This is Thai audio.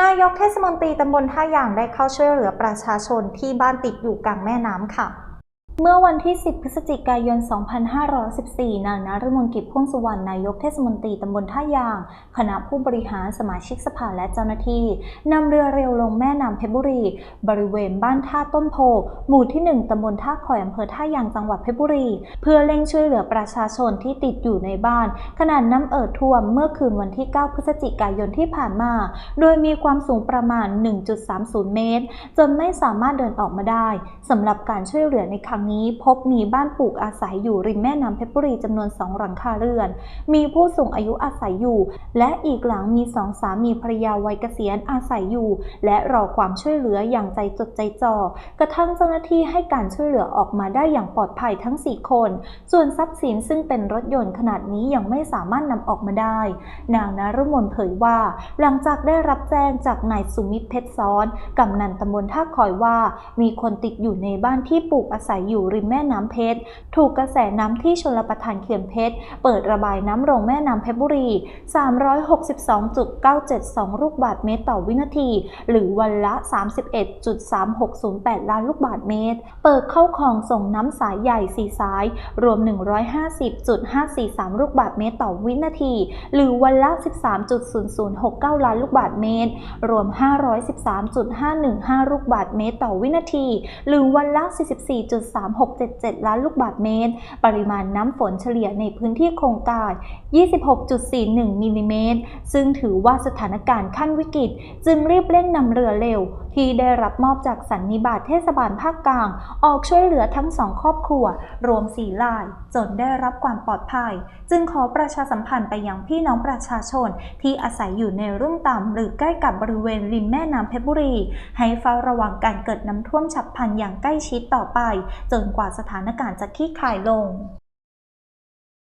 นายกเทศมนตรีตำบลท่ายางได้เข้าช่วยเหลือประชาชนที่บ้านติดอยู่กลางแม่น้ำค่ะ เมื่อวันที่ 10 พฤศจิกายน 2514 นางนฤมลกิจพ่วงสุวรรณ นายกเทศมนตรีตำบลท่ายาง คณะผู้บริหารสมาชิกสภาและเจ้าหน้าที่ นำเรือเร็วลงแม่น้ำเพชรบุรี บริเวณบ้านท่าต้นโพ หมู่ที่ 1 ตำบลท่าคอยอำเภอท่ายาง จังหวัดเพชรบุรี เพื่อเร่งช่วยเหลือประชาชนที่ติดอยู่ในบ้านขณะน้ำเอ่อท่วมเมื่อคืนวันที่ 9 พฤศจิกายนที่ผ่านมา โดยมีความสูงประมาณ 1.30 เมตร จนไม่สามารถเดินออกมาได้สำหรับการช่วยเหลือในครั้งนี้พบมีบ้านปลูกอาศัยอยู่ริมแม่น้ำเพชรบุรีจำนวนสองหลังคาเรือน มีผู้สูงอายุอาศัยอยู่ และอีกหลังมีสองสามีภรรยาวัยเกษียณอาศัยอยู่ และรอความช่วยเหลืออย่างใจจดใจจ่อกระทั่งเจ้าหน้าที่ให้การช่วยเหลือออกมาได้อย่างปลอดภัยทั้ง 4 คน ส่วนทรัพย์สินซึ่งเป็นรถยนต์ขนาดนี้ยังไม่สามารถนำออกมาได้ นางนฤมลเผยว่า หลังจากได้รับแจ้งจากนายสุมิตรเพชรซ้อนกำนันตำบลท่าคอยว่า มีคนติดอยู่ในบ้านที่ปลูกอาศัยอยูู่่ริมแม่น้ำเพชร ถูกกระแสน้ำที่ชลประทานเขื่อนเพชร เปิดระบายน้ำลงแม่น้ำเพชรบุรี 362.972 ลูกบาศก์เมตรต่อวินาที หรือวันละ 31.3608 ล้านลูกบาศก์เมตร เปิดเข้าคลองส่งน้ำสายใหญ่4สาย รวม 150.543 ลูกบาศก์เมตรต่อวินาที หรือวันละ 13.0069 ล้านลูกบาศก์เมตร รวม 513.515 ลูกบาศก์เมตรต่อวินาที หรือวันละ3677 ล้านลูกบาศก์เมตร ปริมาณน้ำฝนเฉลี่ยในพื้นที่โครงการ 26.41มิลลิเมตร ซึ่งถือว่าสถานการณ์ขั้นวิกฤต จึงรีบเร่งนำเรือเร็ว ที่ได้รับมอบจากสันนิบาตเทศบาลภาคกลาง ออกช่วยเหลือทั้งสองครอบครัว รวม4ราย จนได้รับความปลอดภัย จึงขอประชาสัมพันธ์ไปยังพี่น้องประชาชน ที่อาศัยอยู่ในรุ่มต่ำหรือใกล้กับบริเวณริมแม่น้ำเพชรบุรี ให้เฝ้าระวังการเกิดน้ำท่วมฉับพลันอย่างใกล้ชิดต่อไป จนกว่าสถานการณ์จะคลี่คลายลง